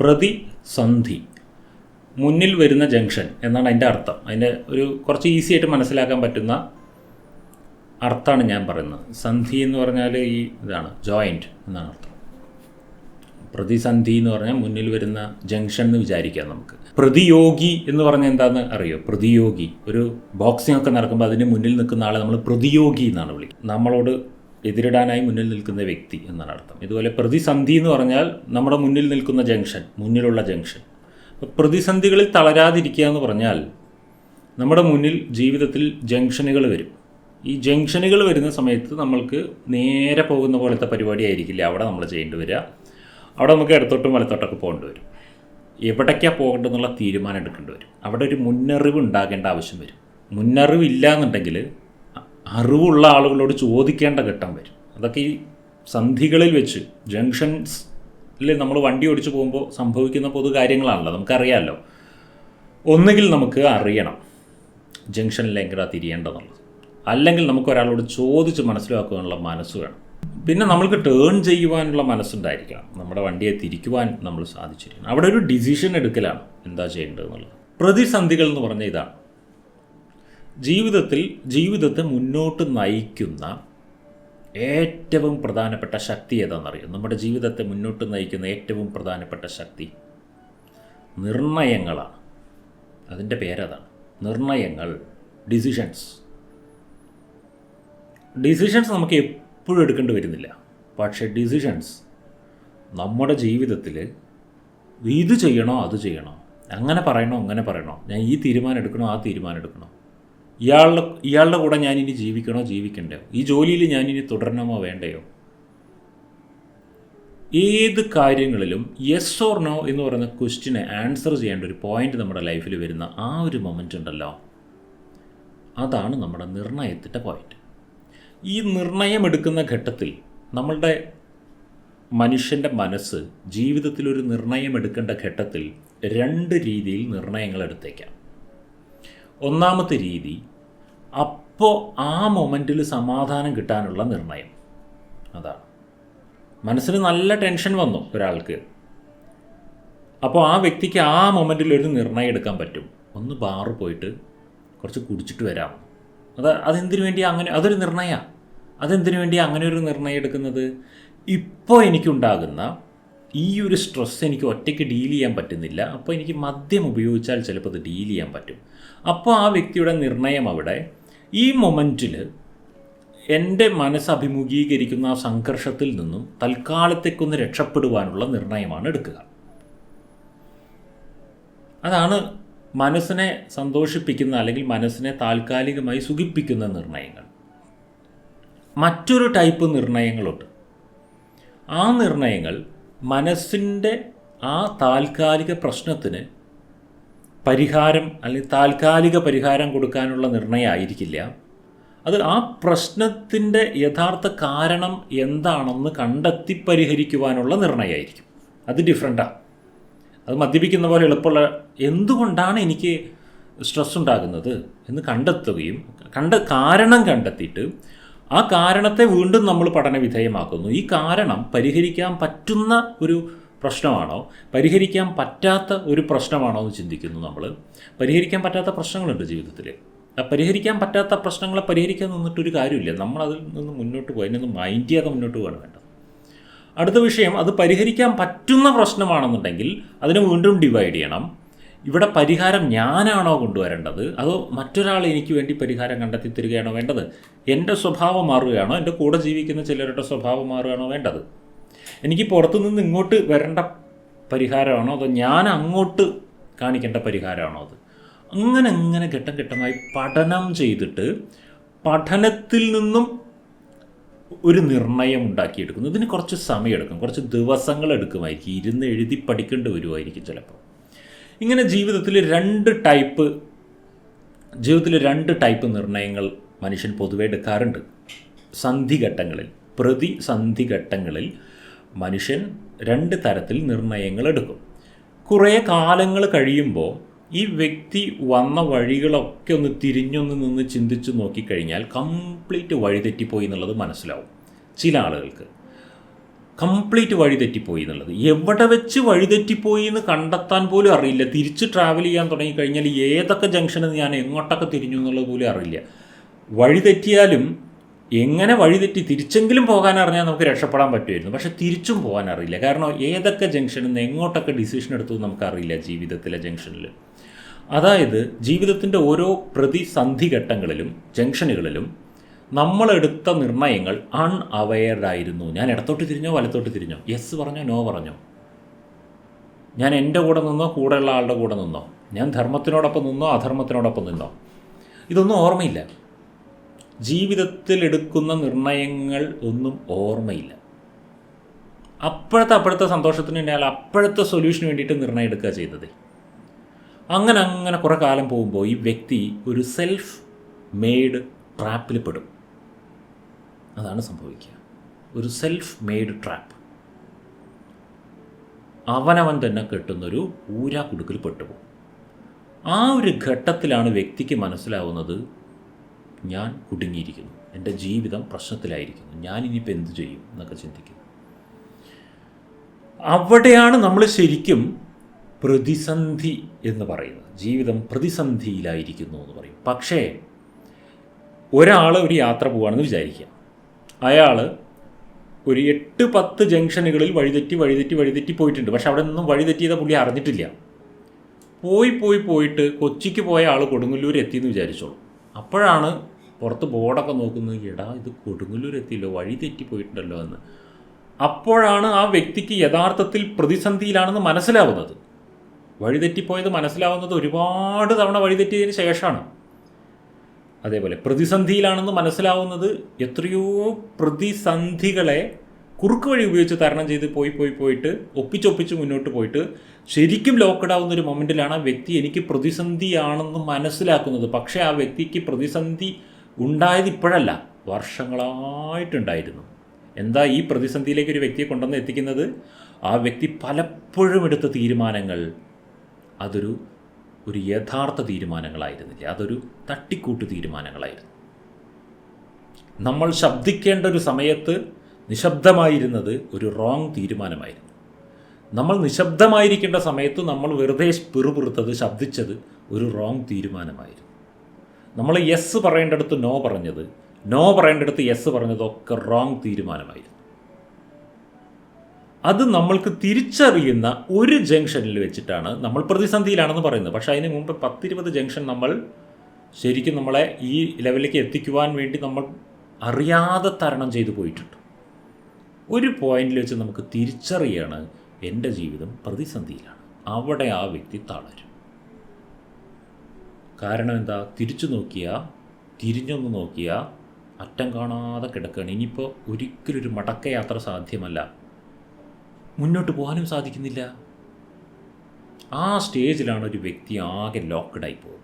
പ്രതിസന്ധി. മുന്നിൽ വരുന്ന ജംഗ്ഷൻ എന്നാണ് അതിന്റെ അർത്ഥം. അതിന്റെ ഒരു കുറച്ച് ഈസി ആയിട്ട് മനസ്സിലാക്കാൻ പറ്റുന്ന അർത്ഥമാണ് ഞാൻ പറയുന്നത്. സന്ധി എന്ന് പറഞ്ഞാൽ ഈ ഇതാണ് ജോയിന്റ് എന്നാണ് അർത്ഥം. പ്രതിസന്ധി എന്ന് പറഞ്ഞാൽ മുന്നിൽ വരുന്ന ജംഗ്ഷൻ എന്ന് വിചാരിക്കാം നമുക്ക്. പ്രതിയോഗി എന്ന് പറഞ്ഞാൽ എന്താണെന്ന് അറിയോ? പ്രതിയോഗി. ഒരു ബോക്സിംഗ് ഒക്കെ നടക്കുമ്പോൾ അതിന് മുന്നിൽ നിൽക്കുന്ന ആളെ നമ്മൾ പ്രതിയോഗി എന്നാണ് വിളിക്കുന്നത്. നമ്മളോട് എതിരിടാനായി മുന്നിൽ നിൽക്കുന്ന വ്യക്തി എന്നാണ് അർത്ഥം. ഇതുപോലെ പ്രതിസന്ധി എന്ന് പറഞ്ഞാൽ നമ്മുടെ മുന്നിൽ നിൽക്കുന്ന ജംഗ്ഷൻ മുന്നിലുള്ള ജംഗ്ഷൻ. പ്രതിസന്ധികളിൽ തളരാതിരിക്കുക എന്ന് പറഞ്ഞാൽ നമ്മുടെ മുന്നിൽ ജീവിതത്തിൽ ജംഗ്ഷനുകൾ വരും. ഈ ജംഗ്ഷനുകൾ വരുന്ന സമയത്ത് നമ്മൾക്ക് നേരെ പോകുന്ന പോലത്തെ പരിപാടി ആയിരിക്കില്ല. അവിടെ നമ്മൾ ചെയ്യേണ്ടി വരിക. അവിടെ നമുക്ക് ഇടത്തോട്ടും വലത്തോട്ടൊക്കെ പോകേണ്ടി വരും. എവിടേക്കാണ് പോകേണ്ടതെന്നുള്ള തീരുമാനം എടുക്കേണ്ടി വരും. അവിടെ ഒരു മുന്നറിവ് ഉണ്ടാകേണ്ട ആവശ്യം വരും. മുന്നറിവില്ല എന്നുണ്ടെങ്കിൽ അറിവുള്ള ആളുകളോട് ചോദിക്കേണ്ട ഘട്ടം വരും. അതൊക്കെ ഈ സന്ധികളിൽ വെച്ച് ജംഗ്ഷൻസിൽ നമ്മൾ വണ്ടി ഓടിച്ചു പോകുമ്പോൾ സംഭവിക്കുന്ന പൊതു കാര്യങ്ങളാണല്ലോ നമുക്കറിയാമല്ലോ ഒന്നുകിൽ നമുക്ക് അറിയണം ജംഗ്ഷനിൽ എങ്ങനെയാണ് തിരിയേണ്ടതെന്നുള്ളത്. അല്ലെങ്കിൽ നമുക്ക് ഒരാളോട് ചോദിച്ച് മനസ്സിലാക്കാനുള്ള മനസ്സ് വേണം. പിന്നെ നമ്മൾക്ക് ടേൺ ചെയ്യുവാനുള്ള മനസ്സുണ്ടായിരിക്കണം. നമ്മുടെ വണ്ടിയെ തിരിക്കുവാൻ നമ്മൾ സാധിച്ചിരിക്കണം. അവിടെ ഒരു ഡിസിഷൻ എടുക്കലാണ് എന്താ ചെയ്യേണ്ടതെന്നുള്ളത്. പ്രതിസന്ധികൾ എന്ന് പറഞ്ഞ ഇതാണ്. ജീവിതത്തിൽ ജീവിതത്തെ മുന്നോട്ട് നയിക്കുന്ന ഏറ്റവും പ്രധാനപ്പെട്ട ശക്തി ഏതാണെന്നറിയാം? നമ്മുടെ ജീവിതത്തെ മുന്നോട്ട് നയിക്കുന്ന ഏറ്റവും പ്രധാനപ്പെട്ട ശക്തി നിർണയങ്ങളാണ്. അതിന്റെ പേരതാണ് നിർണയങ്ങൾ ഡിസിഷൻസ് ഡിസിഷൻസ് നമുക്ക് എപ്പോഴും എടുക്കേണ്ടി വരുന്നില്ല. പക്ഷേ ഡിസിഷൻസ് നമ്മുടെ ജീവിതത്തിൽ ഇത് ചെയ്യണോ അത് ചെയ്യണോ അങ്ങനെ പറയണോ അങ്ങനെ പറയണോ ഞാൻ ഈ തീരുമാനം എടുക്കണോ ആ തീരുമാനം എടുക്കണോ ഇയാളുടെ ഇയാളുടെ കൂടെ ഞാനിനി ജീവിക്കണോ ജീവിക്കണ്ടയോ? ഈ ജോലിയിൽ ഞാനിനി തുടരണമോ വേണ്ടയോ? ഏത് കാര്യങ്ങളിലും യെസ് ഓർ നോ എന്ന് പറയുന്ന ക്വസ്റ്റിനെ ആൻസർ ചെയ്യേണ്ട ഒരു പോയിന്റ് നമ്മുടെ ലൈഫിൽ വരുന്ന ആ ഒരു മൊമെന്റ് ഉണ്ടല്ലോ. അതാണ് നമ്മുടെ നിർണയത്തിന്റെ പോയിന്റ് ഈ നിർണയം എടുക്കുന്ന ഘട്ടത്തിൽ നമ്മളുടെ മനുഷ്യന്റെ മനസ്സ് ജീവിതത്തിൽ ഒരു നിർണയം എടുക്കേണ്ട ഘട്ടത്തിൽ രണ്ട് രീതിയിൽ നിർണയങ്ങൾ എടുത്തേക്കാം. ഒന്നാമത്തെ രീതി അപ്പോൾ ആ മൊമെന്റിൽ സമാധാനം കിട്ടാനുള്ള നിർണയം. അതാണ്. മനസ്സിന് നല്ല ടെൻഷൻ വന്നു ഒരാൾക്ക്. അപ്പോൾ ആ വ്യക്തിക്ക് ആ മൊമെന്റിൽ ഒരു നിർണയം എടുക്കാൻ പറ്റും. ഒന്ന് ബാറ് പോയിട്ട് കുറച്ച് കുടിച്ചിട്ട് വരാം. അത് അതെന്തിനു വേണ്ടി അങ്ങനെ അതൊരു നിർണയമാണ് അതെന്തിനു വേണ്ടി അങ്ങനെ ഒരു നിർണയം എടുക്കുന്നത്? ഇപ്പോൾ എനിക്കുണ്ടാകുന്ന ഈ ഒരു സ്ട്രെസ് എനിക്ക് ഒറ്റയ്ക്ക് ഡീൽ ചെയ്യാൻ പറ്റുന്നില്ല. അപ്പോൾ എനിക്ക് മദ്യം ഉപയോഗിച്ചാൽ ചിലപ്പോൾ അത് ഡീൽ ചെയ്യാൻ പറ്റും. അപ്പോൾ ആ വ്യക്തിയുടെ നിർണയം അവിടെ. ഈ മൊമെന്റിൽ എന്റെ മനസ്സ് അഭിമുഖീകരിക്കുന്ന ആ സംഘർഷത്തിൽ നിന്നും തൽക്കാലത്തേക്കൊന്ന് രക്ഷപ്പെടുവാനുള്ള നിർണയമാണ് എടുക്കുക. അതാണ് മനസ്സിനെ സന്തോഷിപ്പിക്കുന്ന അല്ലെങ്കിൽ മനസ്സിനെ താൽക്കാലികമായി സുഖിപ്പിക്കുന്ന നിർണയങ്ങൾ. മറ്റൊരു ടൈപ്പ് നിർണയങ്ങളുണ്ട്. ആ നിർണയങ്ങൾ മനസ്സിന്റെ ആ താൽക്കാലിക പ്രശ്നത്തിന് പരിഹാരം അല്ലെങ്കിൽ താൽക്കാലിക പരിഹാരം കൊടുക്കാനുള്ള നിർണയമായിരിക്കില്ല അത് ആ പ്രശ്നത്തിന്റെ യഥാർത്ഥ കാരണം എന്താണെന്ന് കണ്ടെത്തി പരിഹരിക്കുവാനുള്ള നിർണയമായിരിക്കും അത് ഡിഫറെന്റാണ് അത് മദ്യപിക്കുന്ന പോലെ എളുപ്പമുള്ള എന്തുകൊണ്ടാണ് എനിക്ക് സ്ട്രെസ് ഉണ്ടാകുന്നത് എന്ന് കണ്ടെത്തുകയും കണ്ട കാരണം കണ്ടെത്തിയിട്ട് ആ കാരണത്തെ വീണ്ടും നമ്മൾ പഠന വിധേയമാക്കുന്നു. ഈ കാരണം പരിഹരിക്കാൻ പറ്റുന്ന ഒരു പ്രശ്നമാണോ? പരിഹരിക്കാൻ പറ്റാത്ത ഒരു പ്രശ്നമാണോ എന്ന് ചിന്തിക്കുന്നു നമ്മൾ. പരിഹരിക്കാൻ പറ്റാത്ത പ്രശ്നങ്ങളുണ്ട് ജീവിതത്തിൽ പരിഹരിക്കാൻ പറ്റാത്ത പ്രശ്നങ്ങളെ പരിഹരിക്കാൻ നിന്നിട്ടൊരു കാര്യമില്ല. നമ്മൾ അതിൽ നിന്ന് മുന്നോട്ട് പോയി അതിനൊന്ന് മൈൻഡ് ചെയ്യാതെ മുന്നോട്ട് പോകാൻ വേണ്ട അടുത്ത വിഷയം അത് പരിഹരിക്കാൻ പറ്റുന്ന പ്രശ്നമാണെന്നുണ്ടെങ്കിൽ അതിനെ വീണ്ടും ഡിവൈഡ് ചെയ്യണം. ഇവിടെ പരിഹാരം ഞാനാണോ കൊണ്ടുവരേണ്ടത്? അതോ മറ്റൊരാൾ എനിക്ക് വേണ്ടി പരിഹാരം കണ്ടെത്തി തരികയാണോ വേണ്ടത്? എന്റെ സ്വഭാവം മാറുകയാണോ? എന്റെ കൂടെ ജീവിക്കുന്ന ചിലരുടെ സ്വഭാവം മാറുകയാണോ വേണ്ടത്? എനിക്ക് പുറത്തുനിന്ന് ഇങ്ങോട്ട് വരേണ്ട പരിഹാരമാണോ? അതോ ഞാൻ അങ്ങോട്ട് കാണിക്കേണ്ട പരിഹാരമാണോ അത്? അങ്ങനെ അങ്ങനെ ഘട്ടം ഘട്ടമായി പഠനം ചെയ്തിട്ട് പഠനത്തിൽ നിന്നും ഒരു നിർണയം ഉണ്ടാക്കിയെടുക്കുന്നു. ഇതിന് കുറച്ച് സമയമെടുക്കും. കുറച്ച് ദിവസങ്ങൾ എടുക്കുമായിരിക്കും ഇരുന്ന് എഴുതി പഠിക്കേണ്ടി വരുമായിരിക്കും ചിലപ്പോൾ. ഇങ്ങനെ ജീവിതത്തിൽ രണ്ട് ടൈപ്പ് ജീവിതത്തിൽ രണ്ട് ടൈപ്പ് നിർണയങ്ങൾ മനുഷ്യൻ പൊതുവെ എടുക്കാറുണ്ട്. സന്ധിഘട്ടങ്ങളിൽ പ്രതിസന്ധിഘട്ടങ്ങളിൽ മനുഷ്യൻ രണ്ട് തരത്തിൽ നിർണയങ്ങൾ എടുക്കും. കുറേ കാലങ്ങൾ കഴിയുമ്പോൾ ഈ വ്യക്തി വന്ന വഴികളൊക്കെ ഒന്ന് തിരിഞ്ഞൊന്ന് നിന്ന് ചിന്തിച്ച് നോക്കിക്കഴിഞ്ഞാൽ കംപ്ലീറ്റ് വഴിതെറ്റിപ്പോയി എന്നുള്ളത് മനസ്സിലാവും. ചില ആളുകൾക്ക്. കംപ്ലീറ്റ് വഴി തെറ്റിപ്പോയി എന്നുള്ളത്. എവിടെ വെച്ച് വഴി തെറ്റിപ്പോയി എന്ന് കണ്ടെത്താൻ പോലും അറിയില്ല. തിരിച്ച് ട്രാവൽ ചെയ്യാൻ തുടങ്ങിക്കഴിഞ്ഞാൽ ഏതൊക്കെ ജംഗ്ഷനിൽ ഞാൻ എങ്ങോട്ടൊക്കെ തിരിഞ്ഞു എന്നുള്ളത് പോലും അറിയില്ല. വഴി തെറ്റിയാലും എങ്ങനെ വഴി തെറ്റി തിരിച്ചെങ്കിലും പോകാൻ അറിഞ്ഞാൽ നമുക്ക് രക്ഷപ്പെടാൻ പറ്റുമായിരുന്നു. പക്ഷെ തിരിച്ചും പോകാൻ അറിയില്ല. കാരണം ഏതൊക്കെ ജംഗ്ഷനിൽ നിന്ന് എങ്ങോട്ടൊക്കെ ഡിസിഷൻ എടുത്തു നമുക്കറിയില്ല ജീവിതത്തിലെ ജംഗ്ഷനിൽ അതായത് ജീവിതത്തിന്റെ ഓരോ പ്രതിസന്ധി ഘട്ടങ്ങളിലും ജംഗ്ഷനുകളിലും നമ്മളെടുത്ത നിർണയങ്ങൾ അൺഅവയർഡ് ആയിരുന്നു ഞാൻ ഇടത്തോട്ട് തിരിഞ്ഞോ വലത്തോട്ട് തിരിഞ്ഞോ? യെസ് പറഞ്ഞോ നോ പറഞ്ഞോ? ഞാൻ എന്റെ കൂടെ നിന്നോ കൂടെയുള്ള ആളുടെ കൂടെ നിന്നോ? ഞാൻ ധർമ്മത്തിനോടൊപ്പം നിന്നോ അധർമ്മത്തിനോടൊപ്പം നിന്നോ? ഇതൊന്നും ഓർമ്മയില്ല. ജീവിതത്തിൽ എടുക്കുന്ന നിർണയങ്ങൾ ഒന്നും ഓർമ്മയില്ല. അപ്പോഴത്തെ അപ്പോഴത്തെ സന്തോഷത്തിന് വേണ്ടി അപ്പോഴത്തെ സൊല്യൂഷന് വേണ്ടിയിട്ട് നിർണയം എടുക്കുക ചെയ്തത്. അങ്ങനെ അങ്ങനെ കുറേ കാലം പോകുമ്പോൾ ഈ വ്യക്തി ഒരു സെൽഫ് മെയ്ഡ് ട്രാപ്പിൽ പെടും. അതാണ് സംഭവിക്കുക. ഒരു സെൽഫ് മെയ്ഡ് ട്രാപ്പ് അവനവൻ തന്നെ കെട്ടുന്നൊരു ഊരാ കുടുക്കിൽ പെട്ടുപോകും. ആ ഒരു ഘട്ടത്തിലാണ് വ്യക്തിക്ക് മനസ്സിലാവുന്നത് ഞാൻ കുടുങ്ങിയിരിക്കുന്നു. എന്റെ ജീവിതം പ്രശ്നത്തിലായിരിക്കുന്നു. ഞാൻ ഇനിയിപ്പോൾ എന്ത് ചെയ്യും? എന്നൊക്കെ ചിന്തിക്കുന്നു. അവിടെയാണ് നമ്മൾ ശരിക്കും പ്രതിസന്ധി എന്ന് പറയുന്നത്. ജീവിതം പ്രതിസന്ധിയിലായിരിക്കുന്നു എന്ന് പറയും. പക്ഷേ ഒരാൾ ഒരു യാത്ര പോവുകയാണെന്ന് വിചാരിക്കുക. അയാൾ ഒരു എട്ട് പത്ത് ജംഗ്ഷനുകളിൽ വഴിതെറ്റി വഴിതെറ്റി വഴിതെറ്റി പോയിട്ടുണ്ട്. പക്ഷെ അവിടെ നിന്നും വഴിതെറ്റിയത പുള്ളി അറിഞ്ഞിട്ടില്ല. പോയി പോയി പോയിട്ട് കൊച്ചിക്ക് പോയ ആൾ കൊടുങ്ങല്ലൂർ എത്തിയെന്ന് വിചാരിച്ചോളൂ. അപ്പോഴാണ് പുറത്ത് ബോർഡൊക്കെ നോക്കുന്നത് എടാ ഇത് കൊടുങ്ങല്ലൂർ എത്തിയല്ലോ വഴി തെറ്റി പോയിട്ടുണ്ടല്ലോ എന്ന്. അപ്പോഴാണ് ആ വ്യക്തിക്ക് യഥാർത്ഥത്തിൽ പ്രതിസന്ധിയിലാണെന്ന് മനസ്സിലാവുന്നത്. വഴിതെറ്റിപ്പോയത് മനസ്സിലാവുന്നത് ഒരുപാട് തവണ വഴിതെറ്റിയതിന് ശേഷമാണ്. അതേപോലെ പ്രതിസന്ധിയിലാണെന്ന് മനസ്സിലാവുന്നത് എത്രയോ പ്രതിസന്ധികളെ കുറുക്ക് വഴി ഉപയോഗിച്ച് തരണം ചെയ്ത് പോയി പോയി പോയിട്ട് ഒപ്പിച്ചൊപ്പിച്ച് മുന്നോട്ട് പോയിട്ട് ശരിക്കും ലോക്ക്ഡ് ആവുന്ന ഒരു മൊമെന്റിലാണ് ആ വ്യക്തി എനിക്ക് പ്രതിസന്ധിയാണെന്ന് മനസ്സിലാക്കുന്നത്. പക്ഷേ ആ വ്യക്തിക്ക് പ്രതിസന്ധി ഉണ്ടായത് ഇപ്പോഴല്ല വർഷങ്ങളായിട്ടുണ്ടായിരുന്നു. എന്താ ഈ പ്രതിസന്ധിയിലേക്ക് ഒരു വ്യക്തിയെ കൊണ്ടുവന്ന് എത്തിക്കുന്നത്? ആ വ്യക്തി പലപ്പോഴും എടുത്ത തീരുമാനങ്ങൾ അതൊരു ഒരു യഥാർത്ഥ തീരുമാനങ്ങളായിരുന്നില്ല? അതൊരു തട്ടിക്കൂട്ട് തീരുമാനങ്ങളായിരുന്നു. നമ്മൾ ശബ്ദിക്കേണ്ട ഒരു സമയത്ത് നിശബ്ദമായിരുന്നത് ഒരു റോങ് തീരുമാനമായിരുന്നു. നമ്മൾ നിശബ്ദമായിരിക്കേണ്ട സമയത്ത് നമ്മൾ വെറുതെ പിറുപിറുത്തത് ശബ്ദിച്ചത് ഒരു റോങ് തീരുമാനമായിരുന്നു. നമ്മൾ യെസ് പറയേണ്ടടുത്ത് നോ പറഞ്ഞത് നോ പറയേണ്ടടുത്ത് യെസ് പറഞ്ഞതൊക്കെ റോങ് തീരുമാനമായിരുന്നു. അത് നമ്മൾക്ക് തിരിച്ചറിയുന്ന ഒരു ജംഗ്ഷനിൽ വെച്ചിട്ടാണ് നമ്മൾ പ്രതിസന്ധിയിലാണെന്ന് പറയുന്നത്. പക്ഷേ അതിന് മുമ്പ് പത്തിരുപത് ജംഗ്ഷൻ നമ്മൾ ശരിക്കും നമ്മളെ ഈ ലെവലിലേക്ക് എത്തിക്കുവാൻ വേണ്ടി നമ്മൾ അറിയാതെ തരണം ചെയ്തു പോയിട്ടുണ്ട്. ഒരു പോയിന്റിൽ വെച്ച് നമുക്ക് തിരിച്ചറിയാണ് എന്റെ ജീവിതം പ്രതിസന്ധിയിലാണ്. അവിടെ ആ വ്യക്തി തളരും. കാരണം എന്താ? തിരിച്ചു നോക്കിയ തിരിഞ്ഞൊന്ന് നോക്കിയ അറ്റം കാണാതെ കിടക്കുകയാണ്. ഇനിയിപ്പോൾ ഒരിക്കലും ഒരു മടക്കയാത്ര സാധ്യമല്ല. മുന്നോട്ട് പോകാനും സാധിക്കുന്നില്ല. ആ സ്റ്റേജിലാണ് ഒരു വ്യക്തി ആകെ ലോക്ക്ഡായി പോകുന്നത്.